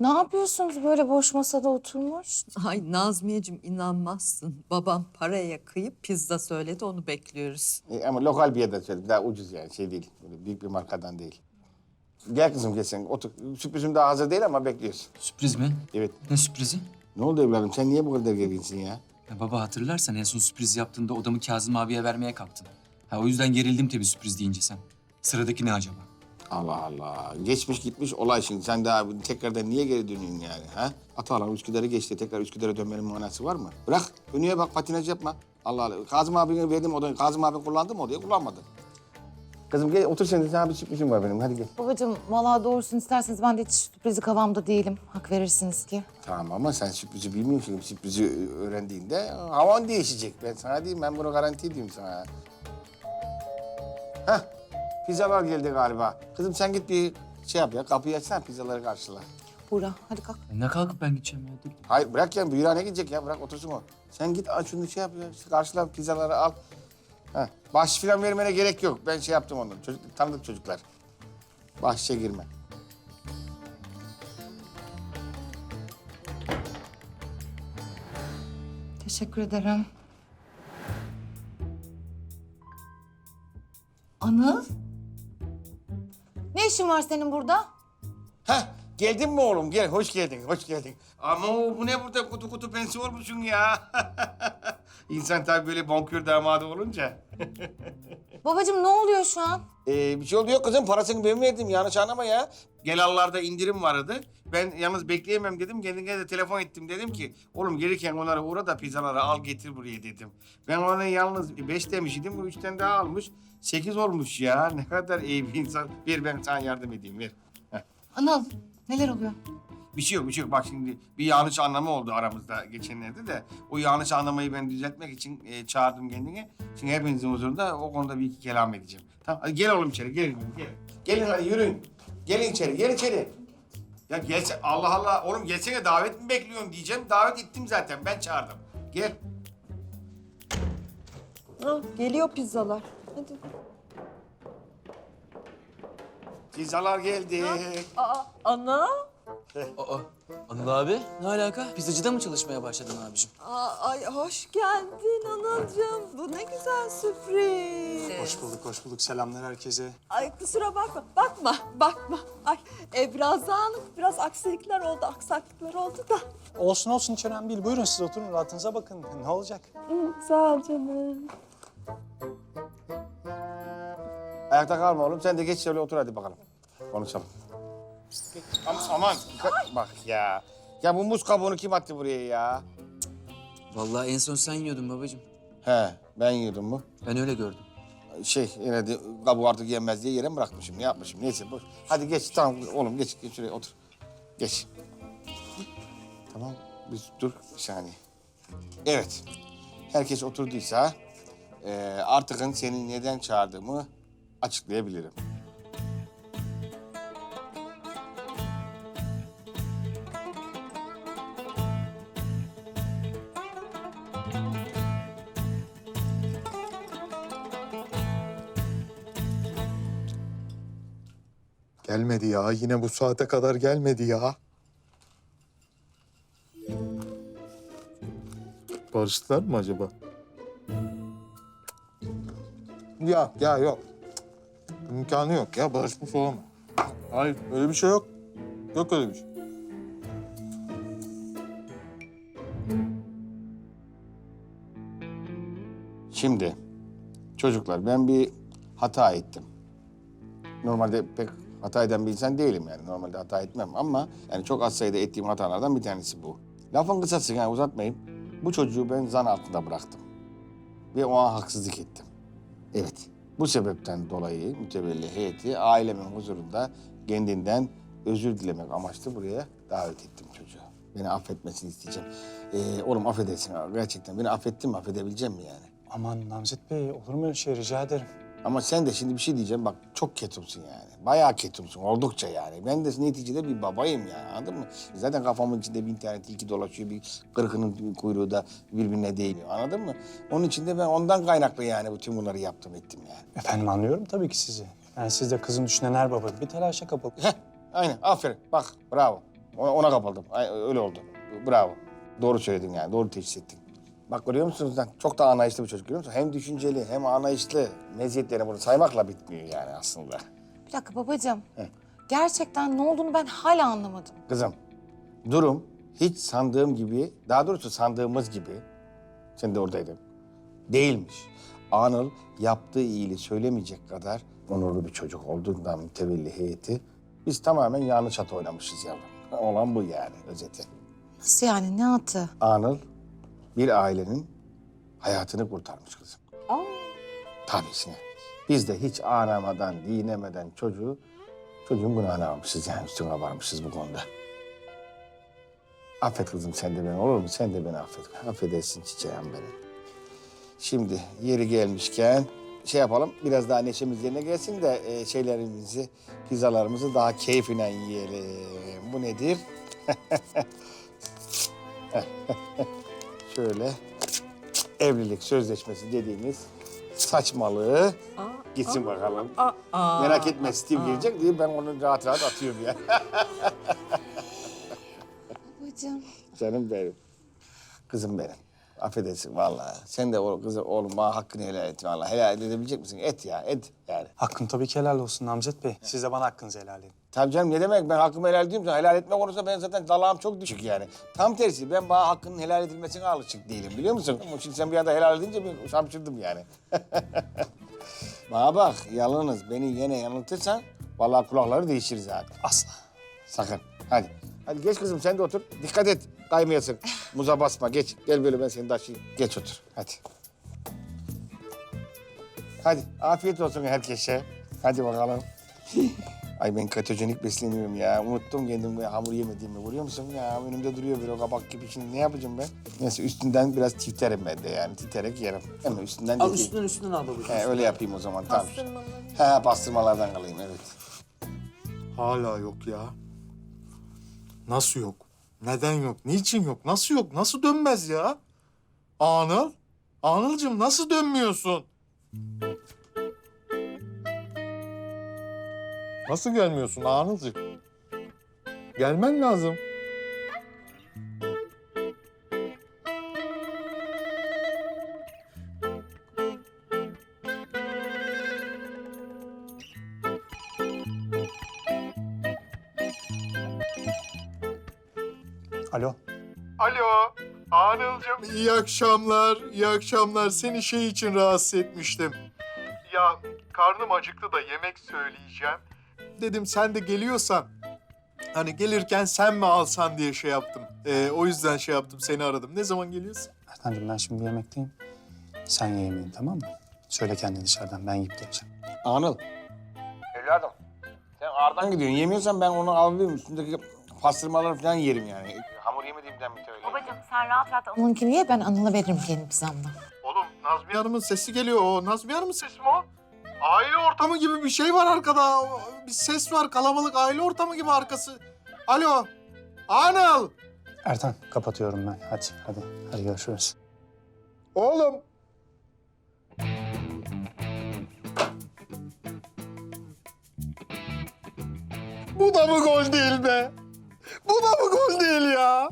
Ne yapıyorsunuz böyle boş masada oturmuş? Ay Nazmiyeciğim inanmazsın. Babam paraya kıyıp pizza söyledi onu bekliyoruz. E, ama lokal bir yerden söyledim. Daha ucuz yani şey değil. Böyle büyük bir markadan değil. Gel kızım gel sen otur. Sürprizim daha hazır değil ama bekliyoruz. Sürpriz mi? Evet. Ne sürprizi? Ne oldu evladım sen niye bu kadar gerginsin ya? Ya baba hatırlarsan en son sürpriz yaptığında odamı Kazım abiye vermeye kalktın. Ha o yüzden gerildim tabii sürpriz deyince sen. Sıradaki ne acaba? Allah Allah. Geçmiş gitmiş olay şimdi. Sen daha tekrardan niye geri dönüyorsun yani? Ha? Atalan Üsküdar'ı geçti. Tekrar Üsküdar'a dönmenin manası var mı? Bırak. Önüne bak patinaj yapma. Allah Allah. Kazım abine verdim odayı. Kazım abi kullandı mı odayı? Kullanmadı. Kızım gel otur sen de. Sana bir sürprizim var benim. Hadi gel. Babacığım vallahi doğrusunu isterseniz ben de hiç sürprizi kavamda değilim. Hak verirsiniz ki. Tamam ama sen sürprizi bilmiyorsun. Sürprizi öğrendiğinde havan değişecek. Ben sana diyeyim. Ben bunu garanti edeyim sana. Hah. Pizzalar geldi galiba. Kızım sen git bir şey yap ya. Kapıyı açsana pizzaları karşıla. Buğra hadi kalk. Ne kalkıp ben gideceğim ya? Dur. Hayır bırak ya büyürhane gidecek ya bırak otursun o. Sen git aç şunu şey yap ya işte karşıla pizzaları al. Heh, bahşiş falan vermene gerek yok. Ben şey yaptım onu. Çocuk, tanıdık çocuklar. Bahşişe girme. Teşekkür ederim. Var senin burada? Heh geldin mi oğlum? Gel hoş geldin hoş geldin. Ama bu ne burada kutu kutu pensi olmuşsun ya. İnsan tabii böyle bonkör damadı olunca. Babacığım ne oluyor şu an? Ee, bir şey oluyor kızım parasını ben verdim yanlış anlama ya. Gelallarda indirim vardı. Ben yalnız bekleyemem dedim. Kendine de telefon ettim dedim ki oğlum gelirken onlara uğra da pizzaları al getir buraya dedim. Ben ona yalnız beş demiş idim. Bu üçten daha almış. Sekiz olmuş ya. Ne kadar iyi bir insan. Ver ben sana yardım edeyim ver. Heh. Neler oluyor? Bir şey yok, bir şey yok. Bak şimdi bir yanlış anlama oldu aramızda geçenlerde de. O yanlış anlamayı ben düzeltmek için e, çağırdım kendine. Şimdi hepinizin huzurunda o konuda bir iki kelam edeceğim. Tamam, hadi gel oğlum içeri, gelin. Gelin, gelin hadi yürüyün. Gelin içeri, gel içeri. Ya gelse, Allah Allah. Oğlum gelsene davet mi bekliyorsun diyeceğim. Davet ettim zaten, ben çağırdım. Gel. Ha, geliyor pizzalar. Hadi. Pizzalar geldi. Aa, ana. Aa, Anıl abi ne alaka? Pizzacıda mı çalışmaya başladın abicim? Aa, ay hoş geldin anacığım. Bu ne güzel sürpriz. Hoş bulduk, hoş bulduk. Selamlar herkese. Ay kusura bakma, bakma, bakma. Ay e, biraz dağınık, biraz aksilikler oldu, aksaklıklar oldu da. Olsun olsun hiç önemli değil. Buyurun siz oturun, rahatınıza bakın. Ne olacak? Hı, sağ ol canım. Ayakta kalma oğlum. Sen de geç şöyle otur hadi bakalım. Konuşalım. Aman, aman dikkat bak ya. Ya bu muz kabuğunu kim attı buraya ya? Vallahi en son sen yiyordun babacığım. He, ben yiyordum mu? Ben öyle gördüm. Şey, yine de kabuğu artık yenmez diye yere mi bırakmışım? Ne yapmışım? Neyse, boş. Hadi geç, tamam oğlum geç, geç şuraya otur. Geç. Tamam, biz dur bir saniye. Evet, herkes oturduysa eee artıkın seni neden çağırdığımı açıklayabilirim. Gelmedi ya. Yine bu saate kadar gelmedi ya. Barıştılar mı acaba? Ya, ya yok. İmkanı yok ya. Barışmış olamaz. Hayır, öyle bir şey yok. Yok öyle bir şey. Şimdi çocuklar ben bir hata ettim. Normalde pek hata eden bir insan değilim yani. Normalde hata etmem ama yani çok az sayıda ettiğim hatalardan bir tanesi bu. Lafın kısası yani uzatmayayım. Bu çocuğu ben zan altında bıraktım. Ve ona haksızlık ettim. Evet. Bu sebepten dolayı mütevelli heyeti ailemin huzurunda kendinden özür dilemek amaçlı buraya davet ettim çocuğu. Beni affetmesini isteyeceğim. Ee, oğlum affedersin gerçekten. Beni affettin mi? Affedebileceğim mi yani? Aman Namzet Bey, olur mu öyle şey? Rica ederim. Ama sen de şimdi bir şey diyeceğim bak çok ketumsun yani. Bayağı ketumsun oldukça yani. Ben de neticede bir babayım yani anladın mı? Zaten kafamın içinde bin tane tilki dolaşıyor. Bir kırkının kuyruğu da birbirine değmiyor anladın mı? Onun için de ben ondan kaynaklı yani bütün bunları yaptım ettim yani. Efendim anlıyorum tabii ki sizi. Yani siz de kızın düşünen her baba gibi telaşa kapılıp. Heh aynen aferin bak bravo. Ona, ona kapıldım. Öyle oldu. Bravo. Doğru söyledin yani. Doğru teşhis ettin. Bak görüyor musunuz lan? Çok da anlayışlı bir çocuk görüyor musun? Hem düşünceli hem anlayışlı. Meziyetlerini bunu saymakla bitmiyor yani aslında. Bir dakika babacığım. Gerçekten ne olduğunu ben hala anlamadım. Kızım, durum hiç sandığım gibi, daha doğrusu sandığımız gibi, sen de oradaydın, değilmiş. Anıl yaptığı iyiliği söylemeyecek kadar onurlu bir çocuk olduğundan mütevelli heyeti. Biz tamamen yanlış at oynamışız yavrum. Olan bu yani özeti. Nasıl yani ne atı? Anıl bir ailenin hayatını kurtarmış kızım. Tabiisine. Biz de hiç anamadan, dinemeden çocuğu, çocuğun günahını almışız yani üstüne varmışız bu konuda. Affet kızım sen de beni olur mu? Sen de beni affet. Affedersin çiçeğim benim. Şimdi yeri gelmişken şey yapalım biraz daha neşemiz yerine gelsin de e, şeylerimizi, pizzalarımızı daha keyfine yiyelim. Bu nedir? Şöyle evlilik sözleşmesi dediğimiz saçmalığı gitsin bakalım. Merak etme Steve gelecek diye ben onu rahat rahat atıyorum ya. Babacığım. Canım benim. Kızım benim. Affedersin vallahi. Sen de o kızı oğlum bana hakkını helal et vallahi. Helal edebilecek misin? Et ya et yani. Hakkın tabii ki helal olsun Namzet Bey. Siz de bana hakkınızı helal edin. Tabii canım ne demek ben hakkımı helal diyorum sana. Helal etme konusunda ben zaten dalağım çok düşük yani. Tam tersi ben bana hakkının helal edilmesine alışık değilim biliyor musun? Ama Şimdi sen bir anda helal edince ben şapşırdım yani. bana bak yalnız beni yine yanıltırsan vallahi kulakları değişiriz abi. Asla. Sakın. Hadi. Hadi geç kızım sen de otur. Dikkat et. Kaymayasın. Muza basma. Geç. Gel böyle ben seni taşıyayım. Geç otur. Hadi. Hadi. Afiyet olsun herkese. Hadi bakalım. Ay ben ketojenik besleniyorum ya. Unuttum kendimi hamur yemediğimi. Görüyor musun ya? Önümde duruyor bir o kabak gibi. Şimdi ne yapacağım ben? Neyse üstünden biraz titrerim ben de yani. Titrerek yerim. Hemen üstünden Al de- üstünden üstünden al babacığım. He, öyle yapayım o zaman. Tamam. He, bastırmalardan kalayım evet. Hala yok ya. Nasıl yok? Neden yok? Niçin yok? Nasıl yok? Nasıl dönmez ya? Anıl? Anılcığım nasıl dönmüyorsun? Nasıl gelmiyorsun Anılcığım? Gelmen lazım. Alo. Alo, Anılcığım. İyi akşamlar, iyi akşamlar. Seni şey için rahatsız etmiştim. Ya karnım acıktı da yemek söyleyeceğim. Dedim sen de geliyorsan, hani gelirken sen mi alsan diye şey yaptım. Ee, o yüzden şey yaptım, seni aradım. Ne zaman geliyorsun? Ertan'cığım ben şimdi yemekteyim. Sen ye yemeğini tamam mı? Söyle kendin dışarıdan ben yiyip geleceğim. Anıl. Evladım. Sen ağırdan gidiyorsun. Yemiyorsan ben onu alayım. Üstündeki pastırmaları falan yerim yani. Hamur yemediğimden mütevelli. Babacığım sen rahat rahat Anıl'ınkini ye ben Anıl'a veririm kendi pizzamdan. Oğlum Nazmiye Hanım'ın sesi geliyor. O Nazmiye Hanım'ın sesi mi o? Aile ortamı gibi bir şey var arkada. Bir ses var kalabalık aile ortamı gibi arkası. Alo. Anıl. Ertan kapatıyorum ben. Hadi hadi. Hadi görüşürüz. Oğlum. Bu da mı gol değil be? Bu da mı gol değil ya?